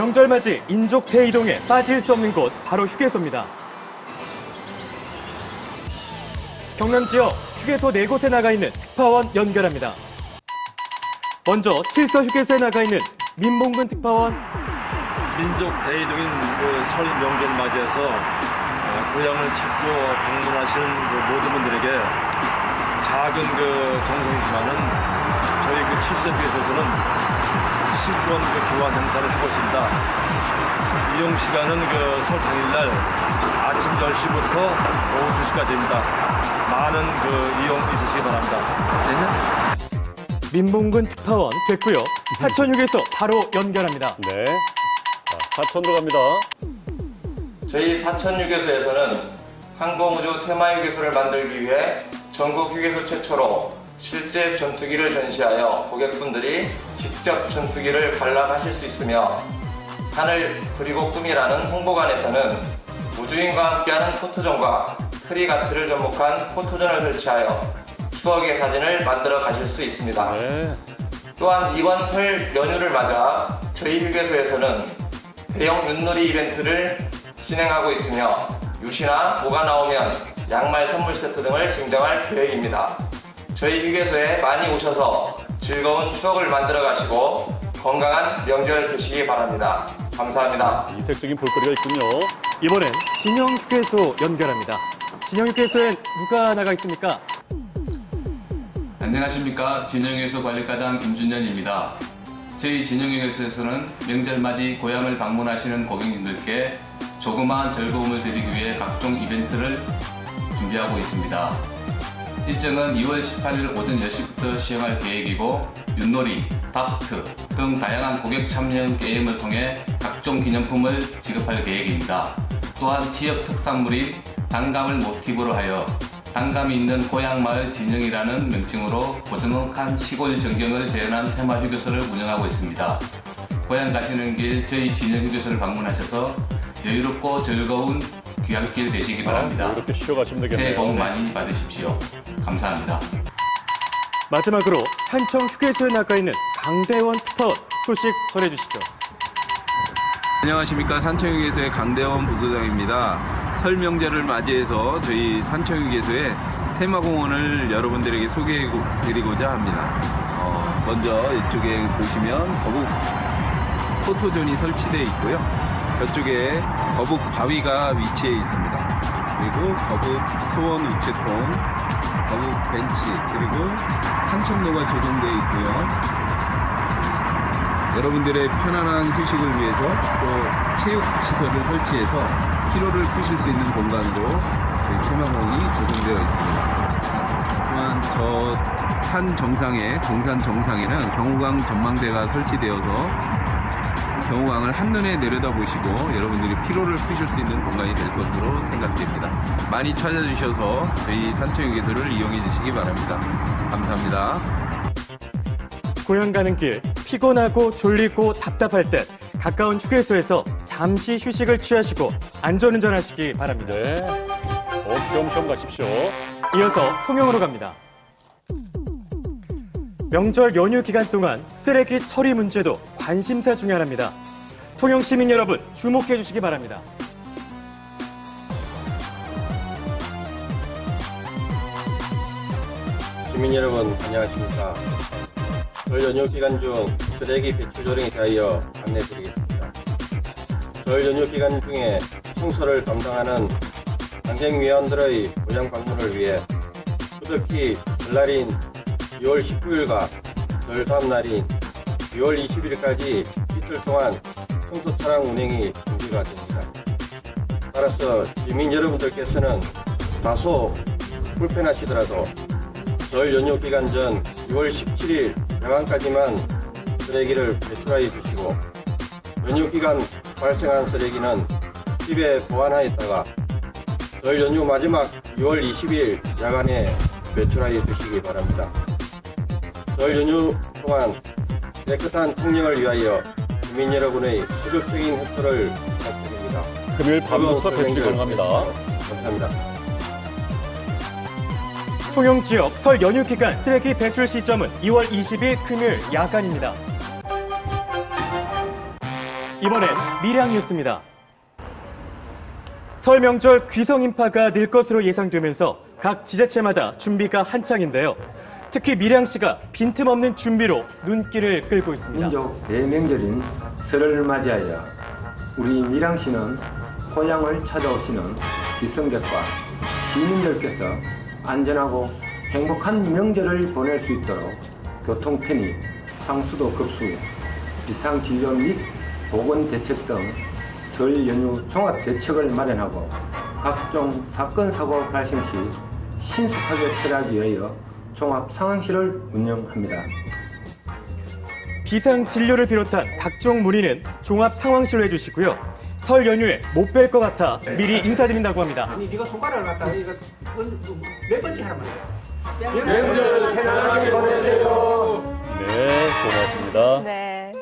명절 맞이 인족 대이동에 빠질 수 없는 곳 바로 휴게소입니다. 경남 지역 휴게소 네 곳에 나가 있는 특파원 연결합니다. 먼저 칠서 휴게소에 나가 있는 민봉근 특파원 민족 대이동인 그설 명절 맞이해서 어, 고향을 찾고 방문하시는 그 모든 분들에게 작은 그 정성이지만은 저희 그 칠세비에서는 실권 그 교환 행사를 하고 있습니다. 이용 시간은 그 설 당일날 아침 10시부터 오후 2시까지입니다. 많은 그 이용 있으시기 바랍니다. 민봉근 특파원 됐고요. 사천 휴게소 바로 연결합니다. 네. 자, 사천 들어갑니다. 저희 사천휴게소에서는 항공우주 테마휴게소를 만들기 위해 전국 휴게소 최초로 실제 전투기를 전시하여 고객분들이 직접 전투기를 관람하실 수 있으며 하늘 그리고 꿈이라는 홍보관에서는 우주인과 함께하는 포토존과 크리가트를 접목한 포토존을 설치하여 추억의 사진을 만들어 가실 수 있습니다. 네. 또한 이번 설 연휴를 맞아 저희 휴게소에서는 대형 윷놀이 이벤트를 진행하고 있으며 유시나 뭐가 나오면 양말 선물 세트 등을 증정할 계획입니다. 저희 휴게소에 많이 오셔서 즐거운 추억을 만들어 가시고 건강한 명절 되시기 바랍니다. 감사합니다. 이색적인 볼거리가 있군요. 이번엔 진영 휴게소 연결합니다. 진영 휴게소엔 누가 나가 있습니까? 안녕하십니까 진영회소 관리과장 김준현입니다. 저희 진영회소에서는 명절맞이 고향을 방문하시는 고객님들께 조그마한 즐거움을 드리기 위해 각종 이벤트를 준비하고 있습니다. 일정은 2월 18일 오전 10시부터 시행할 계획이고 윷놀이, 다트 등 다양한 고객 참여형 게임을 통해 각종 기념품을 지급할 계획입니다. 또한 지역 특산물인 단감을 모티브로 하여 단감이 있는 고향마을 진영이라는 명칭으로 고즈넉한 시골 전경을 재현한 테마 휴게소를 운영하고 있습니다. 고향 가시는 길 저희 진영 휴게소를 방문하셔서 여유롭고 즐거운 귀향길 되시기 바랍니다. 아, 이렇게 쉬어가시면 되겠네요. 새해 복 많이 받으십시오. 감사합니다. 마지막으로 산청 휴게소에 나가 있는 강대원 특파원 소식 전해주시죠. 안녕하십니까 산청휴게소의 강대원 부소장입니다. 설 명절을 맞이해서 저희 산청휴게소의 테마공원을 여러분들에게 소개해드리고자 합니다. 어, 먼저 이쪽에 보시면 거북 포토존이 설치되어 있고요. 저쪽에 거북 바위가 위치해 있습니다. 그리고 거북 소원 우체통, 거북 벤치, 그리고 산책로가 조성되어 있고요. 여러분들의 편안한 휴식을 위해서 또 체육 시설을 설치해서 피로를 푸실 수 있는 공간으로 저희 테마공원이 조성되어 있습니다. 또한 저 산 정상에 동산 정상에는 경호강 전망대가 설치되어서 경호강을 한눈에 내려다보시고 여러분들이 피로를 푸실 수 있는 공간이 될 것으로 생각됩니다. 많이 찾아주셔서 저희 산청휴게소를 이용해 주시기 바랍니다. 감사합니다. 고향 가는 길 피곤하고 졸리고 답답할 때 가까운 휴게소에서 잠시 휴식을 취하시고 안전운전하시기 바랍니다. 네. 어, 쉬엄쉬엄 가십시오. 이어서 통영으로 갑니다. 명절 연휴 기간 동안 쓰레기 처리 문제도 관심사 중의 하나입니다. 통영 시민 여러분 주목해 주시기 바랍니다. 시민 여러분 안녕하십니까 설 연휴 기간 중 쓰레기 배출 조령에 대하여 안내드리겠습니다 설 연휴 기간 중에 청소를 담당하는 환경위원들의 고향 방문을 위해 후덕히 전날인 2월 19일과 설 다음 날인 2월 20일까지 이틀 동안 청소 차량 운행이 금지가 됩니다. 따라서 시민 여러분들께서는 다소 불편하시더라도 설 연휴 기간 전 6월 17일 야간까지만 쓰레기를 배출하여 주시고 연휴 기간 발생한 쓰레기는 집에 보관하였다가 설 연휴 마지막 6월 20일 야간에 배출하여 주시기 바랍니다. 설 연휴 동안 깨끗한 통영을 위하여 시민 여러분의 적극적인 협조를 부탁드립니다. 금요일 밤부터 배출이 설 가능합니다. 감사합니다. 통영 지역 설 연휴 기간 쓰레기 배출 시점은 2월 20일 금요일 야간입니다. 이번엔 밀양 뉴스입니다. 설 명절 귀성 인파가 늘 것으로 예상되면서 각 지자체마다 준비가 한창인데요. 특히 밀양시가 빈틈없는 준비로 눈길을 끌고 있습니다. 민족 대명절인 설을 맞이하여 우리 밀양시는 고향을 찾아오시는 귀성객과 시민들께서 안전하고 행복한 명절을 보낼 수 있도록 교통 편의, 상수도 급수, 비상 진료 및 보건 대책 등 설 연휴 종합 대책을 마련하고 각종 사건 사고 발생 시 신속하게 처리하기 위하여 종합 상황실을 운영합니다. 비상 진료를 비롯한 각종 문의는 종합 상황실로 해주시고요. 설 연휴에 못 뵐 것 같아 미리 인사드린다고 합니다. 아니 네가 손가락을 갖다가 이거 몇 번째 하란 말이야? 네, 고맙습니다. 네.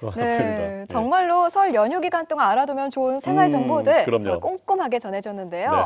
고맙습니다. 네, 정말로 설 연휴 기간 동안 알아두면 좋은 생활 음, 정보들. 정말 꼼꼼하게 전해줬는데요. 네.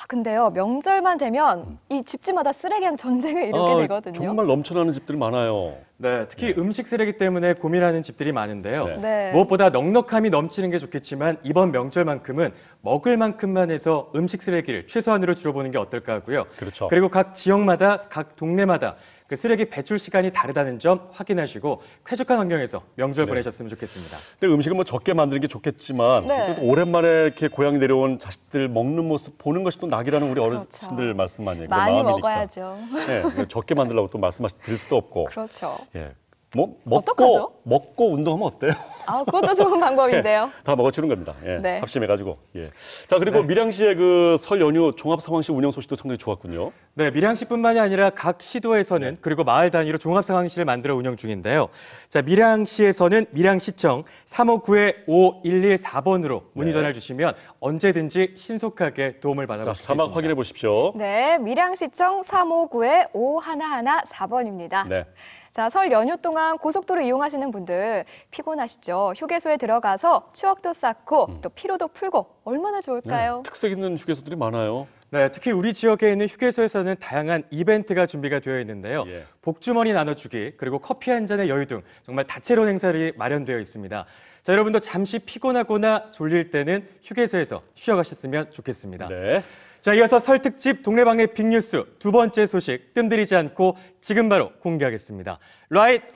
아 근데요 명절만 되면 이 집집마다 쓰레기랑 전쟁을 이루게 아, 되거든요. 정말 넘쳐나는 집들이 많아요. 네, 특히 음식 쓰레기 때문에 고민하는 집들이 많은데요. 네. 네. 무엇보다 넉넉함이 넘치는 게 좋겠지만 이번 명절만큼은 먹을 만큼만 해서 음식 쓰레기를 최소한으로 줄여보는 게 어떨까 하고요. 그렇죠. 리고 각 지역마다 각 동네마다 그 쓰레기 배출 시간이 다르다는 점 확인하시고 쾌적한 환경에서 명절 네. 보내셨으면 좋겠습니다. 근데 음식은 뭐 적게 만드는 게 좋겠지만 네. 오랜만에 이렇게 고향 내려온 자식들 먹는 모습 보는 것이 또 낙이라는 우리 어르신들 그렇죠. 말씀 아니에요? 그 많이 마음이니까. 먹어야죠. 네, 적게 만들라고 또 말씀하실 수도 없고. 그렇죠. 예. 뭐 먹고 어떡하죠? 먹고 운동하면 어때요? 아 그것도 좋은 방법인데요. 다 먹어치는 겁니다. 예, 네. 합심해가지고. 예. 자 그리고 밀양 시의 그 설 연휴 종합 상황실 운영 소식도 상당히 좋았군요. 네, 밀양시뿐만이 아니라 각 시도에서는 그리고 마을 단위로 종합 상황실을 만들어 운영 중인데요. 자, 밀양시에서는 밀양시청 359의 5114번으로 문의 네. 전화를 주시면 언제든지 신속하게 도움을 자 받아볼 수 자막 있습니다. 확인해 보십시오. 네, 밀양시청 359의 5114번입니다. 네. 자, 설 연휴 동안 고속도로 이용하시는 분들 피곤하시죠? 휴게소에 들어가서 추억도 쌓고 또 피로도 풀고 얼마나 좋을까요? 네, 특색 있는 휴게소들이 많아요. 네, 특히 우리 지역에 있는 휴게소에서는 다양한 이벤트가 준비가 되어 있는데요. 예. 복주머니 나눠주기, 그리고 커피 한 잔의 여유 등 정말 다채로운 행사들이 마련되어 있습니다. 자, 여러분도 잠시 피곤하거나 졸릴 때는 휴게소에서 쉬어가셨으면 좋겠습니다. 네. 자, 이어서 설 특집 동네방의 빅뉴스 두 번째 소식 뜸들이지 않고 지금 바로 공개하겠습니다. Right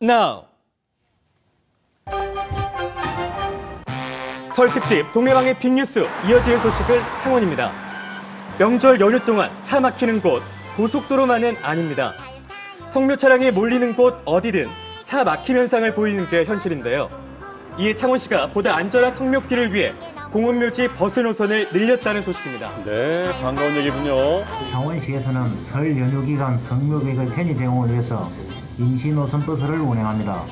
now. 설 특집 동네방의 빅뉴스 이어질 소식은 창원입니다. 명절 연휴 동안 차 막히는 곳 고속도로만은 아닙니다. 성묘 차량이 몰리는 곳 어디든 차 막힘 현상을 보이는 게 현실인데요. 이에 창원시가 보다 안전한 성묘길을 위해 공원묘지 버스 노선을 늘렸다는 소식입니다. 네, 반가운 얘기군요. 창원시에서는 설 연휴 기간 성묘객의 편의 제공을 위해서 임시 노선 버스를 운행합니다.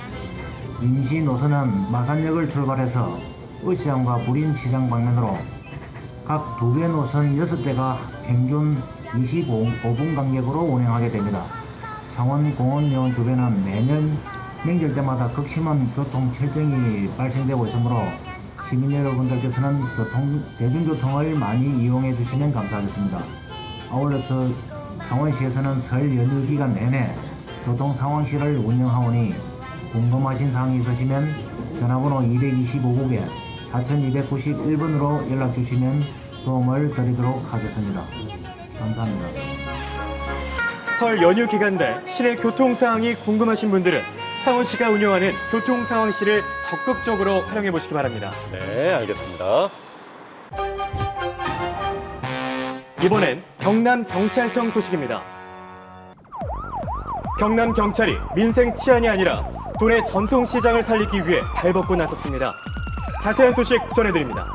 임시 노선은 마산역을 출발해서 의시장과 부림시장 방면으로 각 두 개 노선 6대가 평균 25분 간격으로 운행하게 됩니다. 창원공원역 주변은 매년 명절 때마다 극심한 교통 철정이 발생되고 있으므로 시민 여러분들께서는 교통, 대중교통을 많이 이용해 주시면 감사하겠습니다. 아울러서 창원시에서는 설 연휴 기간 내내 교통 상황실을 운영하오니 궁금하신 사항이 있으시면 전화번호 225국에 4291번으로 연락 주시면 도움을 드리도록 하겠습니다. 감사합니다. 설 연휴 기간 내 시내 교통 상황이 궁금하신 분들은 창원시가 운영하는 교통 상황실을 적극적으로 활용해 보시기 바랍니다. 네, 알겠습니다. 이번엔 경남 경찰청 소식입니다. 경남 경찰이 민생 치안이 아니라 도내 전통 시장을 살리기 위해 발벗고 나섰습니다. 자세한 소식 전해드립니다.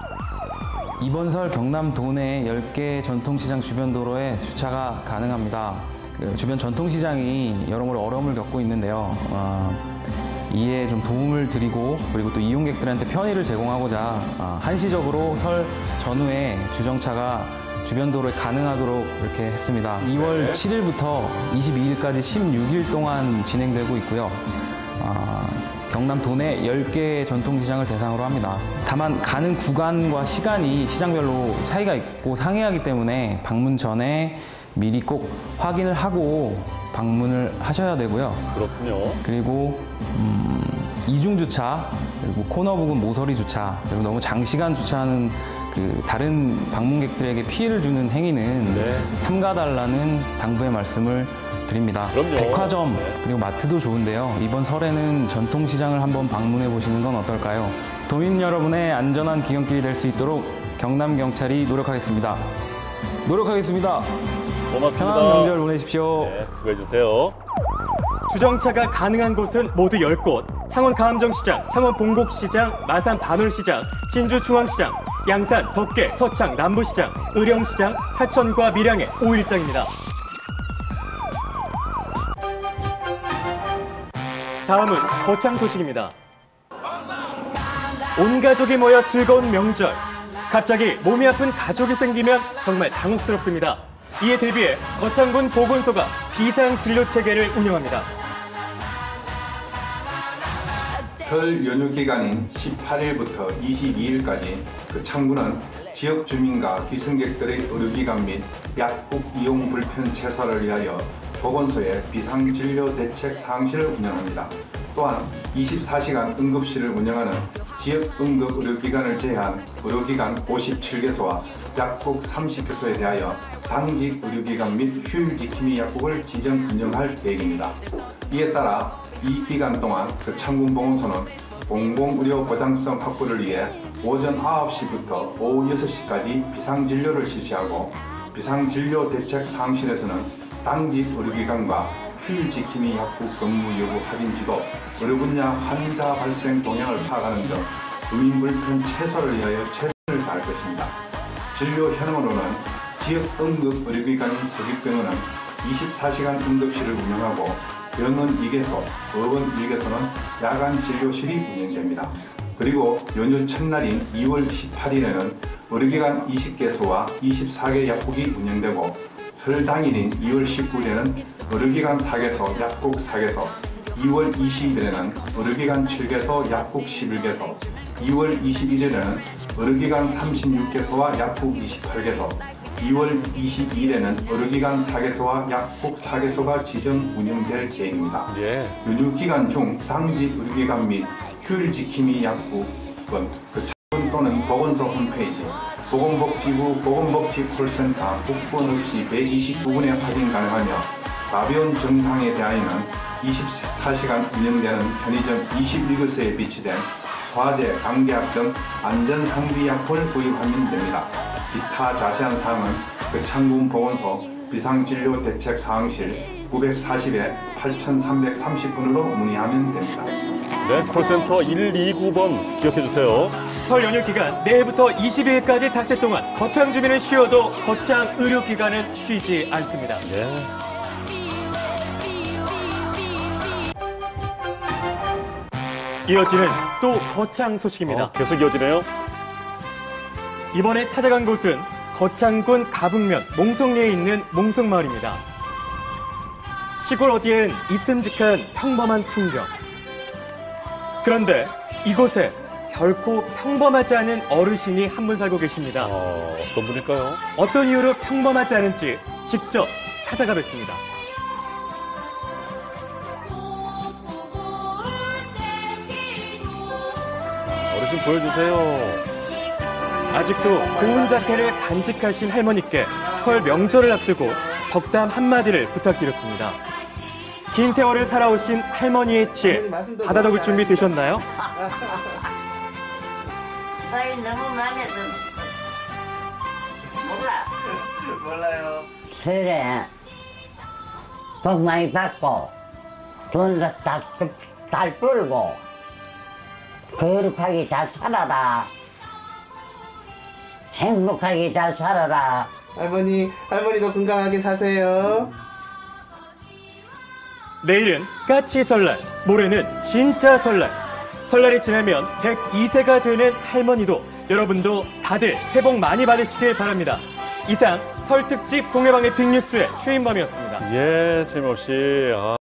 이번 설 경남 도내 10개 전통시장 주변 도로에 주차가 가능합니다. 그 주변 전통시장이 여러모로 어려움을 겪고 있는데요. 어, 이에 좀 도움을 드리고 그리고 또 이용객들한테 편의를 제공하고자 어, 한시적으로 설 전후에 주정차가 주변 도로에 가능하도록 이렇게 했습니다. 2월 7일부터 22일까지 16일 동안 진행되고 있고요. 아, 경남 도내 10개 전통시장을 대상으로 합니다. 다만 가는 구간과 시간이 시장별로 차이가 있고 상이하기 때문에 방문 전에 미리 꼭 확인을 하고 방문을 하셔야 되고요. 그렇군요. 그리고 음, 이중 주차, 그리고 코너 부근 모서리 주차, 그리고 너무 장시간 주차하는 그 다른 방문객들에게 피해를 주는 행위는 삼가달라는 당부의 말씀을 드립니다. 그럼요. 백화점 그리고 마트도 좋은데요. 이번 설에는 전통시장을 한번 방문해 보시는 건 어떨까요? 도민 여러분의 안전한 귀경길이 될 수 있도록 경남 경찰이 노력하겠습니다. 노력하겠습니다. 고맙습니다. 편안한 명절 보내십시오. 네, 수고해 주세요. 주정차가 가능한 곳은 모두 10곳. 창원 가암정시장, 창원 봉곡시장, 마산 반월시장, 진주 중앙시장, 양산, 덕계, 서창, 남부시장, 의령시장, 사천과 밀양의 5일장입니다. 다음은 거창 소식입니다. 온 가족이 모여 즐거운 명절. 갑자기 몸이 아픈 가족이 생기면 정말 당혹스럽습니다. 이에 대비해 거창군 보건소가 비상 진료 체계를 운영합니다. 설 연휴 기간인 18일부터 22일까지 그 창구는 지역 주민과 기승객들의 의료기관 및 약국 이용 불편 최소화를 위하여 보건소에 비상진료 대책 상실을 운영합니다. 또한 24시간 응급실을 운영하는 지역 응급 의료기관을 제외한 의료기관 57개소와 약국 30개소에 대하여 당직 의료기관 및 휴일지킴이 약국을 지정 운영할 계획입니다. 이에 따라 이 기간 동안 그 창군보건소는 공공의료 보장성 확보를 위해 오전 9시부터 오후 6시까지 비상진료를 실시하고 비상진료 대책 상실에서는 당직 의료기관과 휴일지킴이 약국 근무 여부 확인 지도 의료 분야 환자 발생 동향을 파악하는 등 주민 불편 최소를 위하여 최선을 다할 것입니다. 진료 현황으로는 지역 응급 의료기관인 서귀병원은 24시간 응급실을 운영하고 병원 2개소, 의원 1개소는 야간 진료실이 운영됩니다. 그리고 연휴 첫날인 2월 18일에는 의료기관 20개소와 24개 약국이 운영되고 설 당일인 2월 19일에는 의료기관 4개소, 약국 4개소, 2월 20일에는 의료기관 7개소, 약국 11개소, 2월 21일에는 의료기관 36개소와 약국 28개소, 2월 22일에는 의료기관 4개소와 약국 4개소가 지정 운영될 계획입니다. 예. 연휴 기간 중 당직 의료기관 및 휴일 지킴이 약국은 그 창원 또는 보건소 홈페이지, 보건복지부 보건복지 콜센터 국번 없이 129분에 확인 가능하며 가벼운 증상에 대하여는 24시간 운영되는 편의점 21곳에 비치된 소화제, 감기약 등 안전 상비 약품을 구입하면 됩니다. 기타 자세한 사항은 그 창군 보건소 비상진료 대책 사항실 940에 8330번으로 문의하면 됩니다. 네, 콜센터 129번 기억해 주세요. 설 연휴 기간 내일부터 22일까지 닷새 동안 거창 주민은 쉬어도 거창 의료기관은 쉬지 않습니다. 네. 이어지는 또 거창 소식입니다. 어, 계속 이어지네요. 이번에 찾아간 곳은 거창군 가북면 몽성리에 있는 몽성마을입니다. 시골 어디엔 있음직한 평범한 풍경. 그런데 이곳에 결코 평범하지 않은 어르신이 한 분 살고 계십니다. 어, 어떤 분일까요? 어떤 이유로 평범하지 않은지 직접 찾아가 뵀습니다. 어르신 보여주세요. 아직도 고운 자태를 간직하신 할머니께 설 명절을 앞두고 덕담 한마디를 부탁드렸습니다. 긴 세월을 살아오신 할머니의 지혜 받아 적을 준비 되셨나요? 아이 너무 마음에 들 몰라 몰라요 설에 복 많이 받고 돈도 다, 잘 벌고 거룩하게 잘 살아라 행복하게 잘 살아라 할머니, 할머니도 건강하게 사세요. 내일은 까치 설날, 모레는 진짜 설날. 설날이 지나면 102세가 되는 할머니도 여러분도 다들 새해 복 많이 받으시길 바랍니다. 이상 설 특집 동해방의 빅뉴스의 최인범이었습니다. 예, 재미없이. 아.